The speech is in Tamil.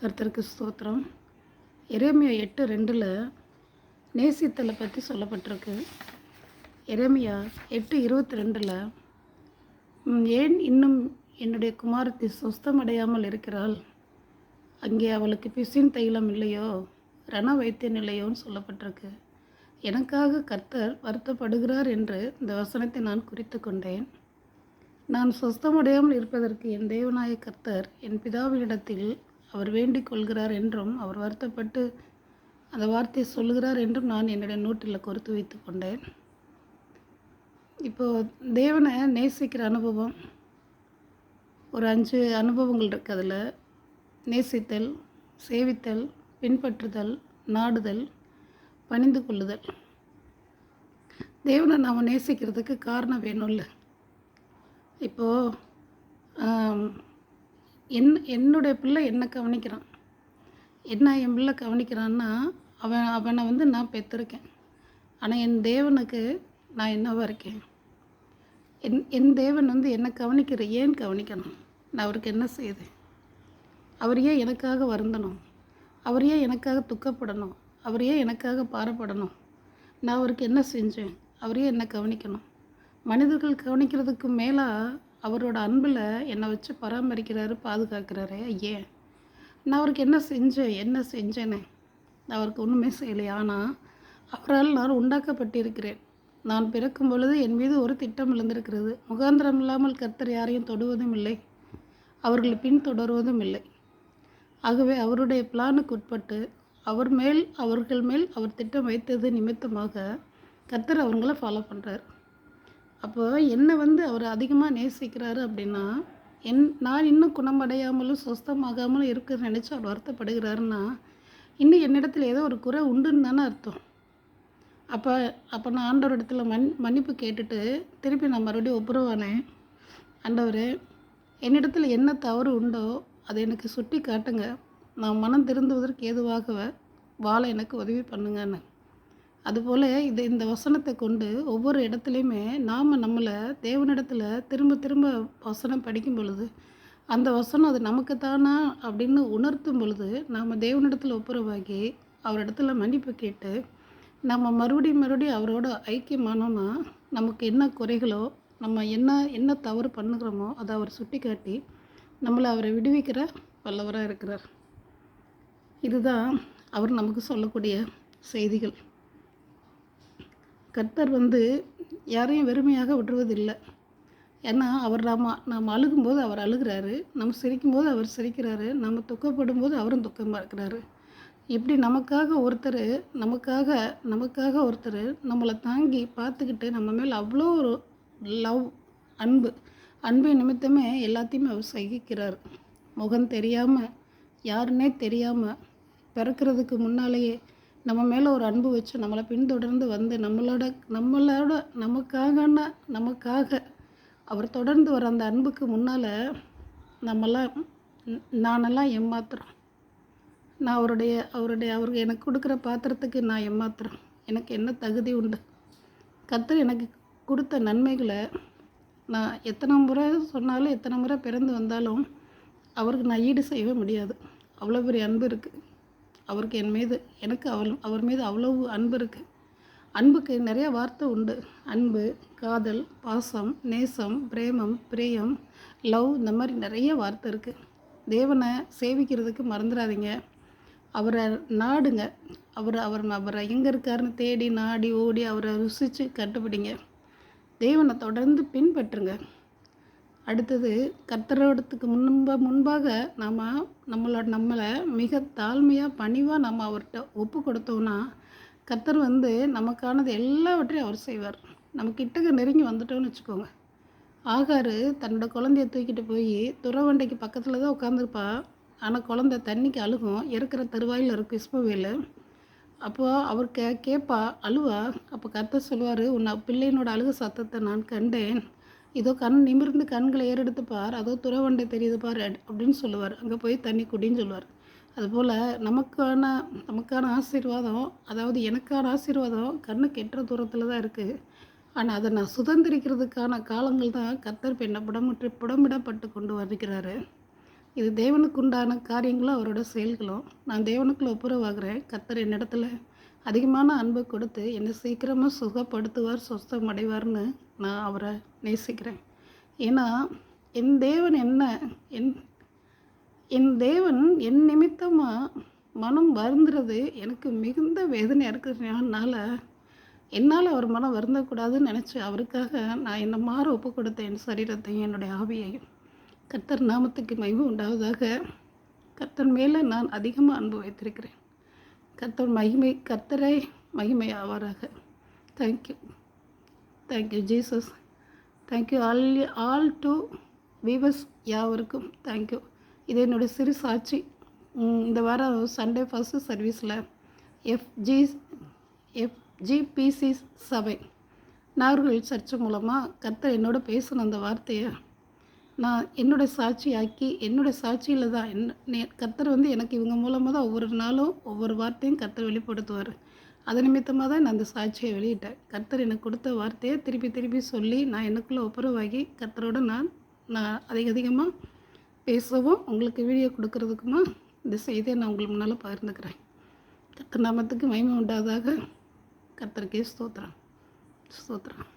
கர்த்தருக்கு ஸ்தோத்திரம். எரேமியா எட்டு ரெண்டில் நேசித்தலை பற்றி சொல்லப்பட்டிருக்கு. எரேமியா எட்டு இருபத்தி ரெண்டில் ஏன் இன்னும் என்னுடைய குமாரத்தி சுஸ்தமடையாமல் இருக்கிறாள்? அங்கே அவளுக்கு பிசின் தைலம் இல்லையோ? ரண வைத்தியம் இல்லையோன்னு சொல்லப்பட்டிருக்கு. எனக்காக கர்த்தர் வருத்தப்படுகிறார் என்று இந்த வசனத்தை நான் குறித்து கொண்டேன். நான் சொஸ்தமடையாமல் இருப்பதற்கு என் தேவநாய கர்த்தர் என் பிதாவினிடத்தில் அவர் வேண்டிக் கொள்கிறார் என்றும் அவர் வருத்தப்பட்டு அந்த வார்த்தையை சொல்கிறார் என்றும் நான் என்னுடைய நோட்டில் குறித்து வைத்து கொண்டேன். இப்போது தேவனை நேசிக்கிற அனுபவம் ஒரு அஞ்சு அனுபவங்கள் இருக்குது அதில். நேசித்தல் சேவித்தல் பின்பற்றுதல் நாடுதல் பணிந்து கொள்ளுதல். தேவனை நாம் நேசிக்கிறதுக்கு காரணம் வேணும்ல. இப்போது என் என்னுடைய பிள்ளை என்ன கவனிக்கிறான். என்ன என் பிள்ளை கவனிக்கிறான்னா அவன் அவனை வந்து நான் பெற்றிருக்கேன். ஆனால் என் தேவனுக்கு நான் என்னவா இருக்கேன்? என் என் தேவன் வந்து என்ன கவனிக்கிற ஏன் கவனிக்கணும்? நான் அவருக்கு என்ன செய்தேன்? அவர் ஏன் எனக்காக வருந்தணும்? அவர் ஏன் எனக்காக துக்கப்படணும்? அவர் ஏன் எனக்காக பாரப்படணும்? நான் அவருக்கு என்ன செஞ்சேன்? அவர் ஏன் என்ன கவனிக்கணும்? மனிதர்கள் கவனிக்கிறதுக்கு மேலாக அவரோட அன்பில் என்னை வச்சு பராமரிக்கிறாரு பாதுகாக்கிறாரு ஏன் நான் அவருக்கு என்ன செஞ்சேன் என்ன செஞ்சேனே நான் அவருக்கு ஒன்றுமே செய்யலை ஆனால் அவரால் நான் உண்டாக்கப்பட்டிருக்கிறேன். நான் பிறக்கும் பொழுது என் மீது ஒரு திட்டம் விழுந்திருக்கிறது முகாந்திரம் இல்லாமல் கர்த்தர் யாரையும் தொடுவதும் இல்லை. அவர்களை பின்தொடர்வதும் இல்லை. ஆகவே அவருடைய பிளானுக்கு உட்பட்டு அவர் மேல் அவர்கள் மேல் அவர் திட்டம் வைத்தது நிமித்தமாக கர்த்தர் அவங்கள ஃபாலோ பண்ணுறார் அப்போ என்னை வந்து அவர் அதிகமாக நேசிக்கிறாரு அப்படின்னா என் நான் இன்னும் குணமடையாமலும் சொஸ்தமாகாமலும் இருக்க நினச்சி அவர் வருத்தப்படுகிறாருன்னா இன்னும் என்னிடத்தில் ஏதோ ஒரு குறை உண்டுன்னு தானே அர்த்தம். அப்போ அப்போ நான் ஆண்டவர் இடத்துல மன் மன்னிப்பு கேட்டுட்டு திருப்பி நான் மறுபடியும் ஒப்புரவானேன் ஆண்டவர் என்னிடத்தில் என்ன தவறு உண்டோ அதை எனக்கு சுட்டி காட்டுங்க நான் மனம் திருந்துவதற்கு ஏதுவாக வாழ எனக்கு உதவி பண்ணுங்கன்னு. அதுபோல் இது இந்த வசனத்தை கொண்டு ஒவ்வொரு இடத்துலையுமே நாம் நம்மளை தேவனிடத்தில் திரும்ப திரும்ப வசனம் படிக்கும் பொழுது அந்த வசனம் அது நமக்கு தானா அப்படின்னு உணர்த்தும் பொழுது நாம் தேவனிடத்தில் ஒப்புரவாகி அவரிடத்துல மன்னிப்பு கேட்டு நம்ம மறுபடியும் மறுபடியும் அவரோட ஐக்கியமானோன்னா நமக்கு என்ன குறைகளோ நம்ம என்ன என்ன தவறு பண்ணுகிறோமோ அதை அவர் சுட்டி காட்டி நம்மளை அவரை விடுவிக்கிற வல்லவராக இருக்கிறார். இதுதான் அவர் நமக்கு சொல்லக்கூடிய செய்திகள். கர்த்தர் வந்து யாரையும் வெறுமையாக விட்டுருவதில்லை. ஏன்னா அவர் நாம நாம் அழுகும்போது அவர் அழுகிறாரு நம்ம சிரிக்கும்போது அவர் சிரிக்கிறாரு நம்ம துக்கப்படும் போது அவரும் துக்கமாக இருக்கிறாரு. இப்படி நமக்காக ஒருத்தர் நமக்காக நமக்காக ஒருத்தர் நம்மளை தாங்கி பார்த்துக்கிட்டு நம்ம மேல் அவ்வளோ ஒரு லவ் அன்பு அன்பை நிமித்தமே எல்லாத்தையுமே அவர் சகிக்கிறார். முகம் தெரியாமல் யாருன்னே தெரியாமல் பிறக்கிறதுக்கு முன்னாலேயே நம்ம மேலே ஒரு அன்பு வச்சு நம்மளை பின்தொடர்ந்து வந்து நம்மளோட நம்மளோட நமக்காகனா நமக்காக அவர் தொடர்ந்து வர அந்த அன்புக்கு முன்னால் நம்மளாம் நானெல்லாம் ஏமாத்துறோம். நான் அவருடைய அவருடைய அவருக்கு எனக்கு கொடுக்குற பாத்திரத்துக்கு நான் ஏமாத்துறேன் எனக்கு என்ன தகுதி உண்டு? கத்தர் எனக்கு கொடுத்த நன்மைகளை நான் எத்தனை முறை சொன்னாலும் எத்தனை முறை பிறந்து வந்தாலும் அவருக்கு நான் ஈடு செய்யவே முடியாது. அவ்வளோ பெரிய அன்பு இருக்குது அவருக்கு என் மீது எனக்கு அவள் அவர் மீது அவ்வளவு அன்பு இருக்குது அன்புக்கு நிறைய வார்த்தை உண்டு. அன்பு காதல் பாசம் நேசம் பிரேமம் பிரியம் லவ் இந்த மாதிரி நிறைய வார்த்தை இருக்குது தேவனை சேவிக்கிறதுக்கு மறந்துடாதீங்க. அவரை நாடுங்க. அவர் அவர் அவரை எங்கே இருக்காருன்னு தேடி நாடி ஓடி அவரை ருசித்து கட்டுப்பிடிங்க தேவனை தொடர்ந்து பின்பற்றுங்க. அடுத்தது கர்த்தரோடத்துக்கு முன்ப முன்பாக நாம் நம்மளோட நம்மளை மிக தாழ்மையாக பணிவாக நம்ம அவர்கிட்ட ஒப்பு கொடுத்தோம்னா கர்த்தர் வந்து நமக்கானது எல்லாவற்றையும் அவர் செய்வார். நம்ம கிட்டக்க நெருங்கி வந்துட்டோம்னு வச்சுக்கோங்க. ஆகாரு தன்னோட குழந்தைய தூக்கிட்டு போய் துறவண்டைக்கு பக்கத்தில் தான் உட்காந்துருப்பா ஆனால் குழந்தை தண்ணிக்கு அழுகும். இருக்கிற தருவாயில் இருக்கும் இஸ்மவேல் அப்போது அவர் கே கேட்பா அழுவா. அப்போ கர்த்தர் சொல்லுவார் உன்னை பிள்ளையினோட அழுக சத்தத்தை நான் கண்டேன். இதோ கண் நிமிர்ந்து கண்களை ஏறெடுத்து பார். அதோ துறவண்டை தெரியுது பார் அப்படின்னு சொல்லுவார். அங்கே போய் தண்ணி குடின்னு சொல்லுவார். அதுபோல் நமக்கான நமக்கான ஆசீர்வாதம் அதாவது எனக்கான ஆசீர்வாதம் கண்ணுக்கு எட்டுற தூரத்தில் தான் இருக்குது ஆனால் அதை நான் சுதந்திரிக்கிறதுக்கான காலங்கள் தான் கத்தர் பெண்ணை புடமிட்டு புடமிடப்பட்டு கொண்டு வருகிறாரு. இது தேவனுக்கு உண்டான காரியங்களும் அவரோட செயல்களும். நான் தேவனுக்குள்ள ஒப்புரவாகிறேன். கத்தர் என்னிடத்துல அதிகமான அன்பை கொடுத்து என்னை சீக்கிரமாக சுகப்படுத்துவார் சொஸ்தம் அடைவார்னு நான் அவரை நேசிக்கிறேன். ஏன்னா என் தேவன் என்ன என் என் தேவன் என் நிமித்தமாக மனம் வருந்துறது எனக்கு மிகுந்த வேதனையாக இருக்கிறதுனால என்னால் அவர் மனம் வருந்தக்கூடாதுன்னு நினச்சி அவருக்காக நான் என்னை மாற ஒப்பு கொடுத்தேன் என் சரீரத்தையும் என்னுடைய ஆவியையும் கர்த்தர் நாமத்துக்கு மகிமை உண்டாவதாக கர்த்தர் மேலே நான் அதிகமாக அன்பு வைத்திருக்கிறேன். கர்த்தர் மகிமை கர்த்தரை மகிமை ஆவாராக thank you thank you Jesus thank you all all to viewers யாவருக்கும் தேங்க்யூ இது என்னுடைய சிறு சாட்சி. இந்த வாரம் சண்டே ஃபஸ்ட்டு சர்வீஸில் எஃப்ஜி எஃப்ஜிபிசி சபை. நாகர்கோவில் சர்ச்சு மூலமாக கர்த்தர் என்னோட பேசின அந்த வார்த்தையை நான் என்னோட சாட்சியாக்கி என்னோட சாட்சியில் தான் என்ன நே- கர்த்தர் வந்து எனக்கு இவங்க மூலமாக தான் ஒவ்வொரு நாளும் ஒவ்வொரு வார்த்தையும் கர்த்தர் வெளிப்படுத்துவார். அது நிமித்தமாக தான் நான் அந்த சாட்சியை வெளியிட்டேன். கர்த்தர் எனக்கு கொடுத்த வார்த்தையை திருப்பி திருப்பி சொல்லி நான் எனக்குள்ளே ஒப்புரவாகி கர்த்தரோட நான் நான் அதிக அதிகமாக பேசவும் உங்களுக்கு வீடியோ கொடுக்கறதுக்குமா இந்த செய்தியை நான் உங்களுக்கு முன்னால் பகிர்ந்துக்கிறேன். கர்த்தர் நாமத்துக்கு மகிமை உண்டாதாக கர்த்தருக்கே ஸ்தோத்திரம். ஸ்தோத்திரம்.